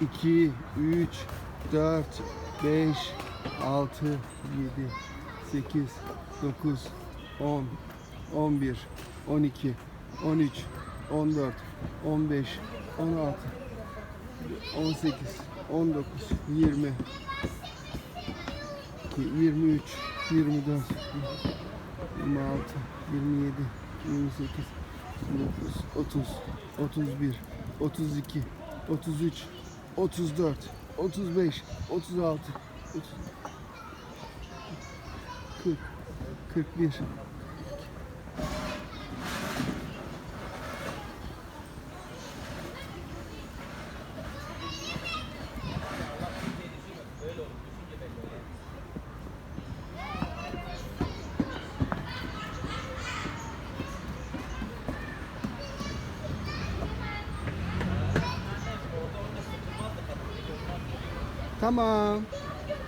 2, 3, 4, 5, 6, 7, 8, 9, 10, 11, 12, 13, 14, 15, 16, 18, 19, 20, 23, 24, 26, 27, 28, 29, 30, 31, 32, 33, 34, 35, 36, 40, 41, Tamam.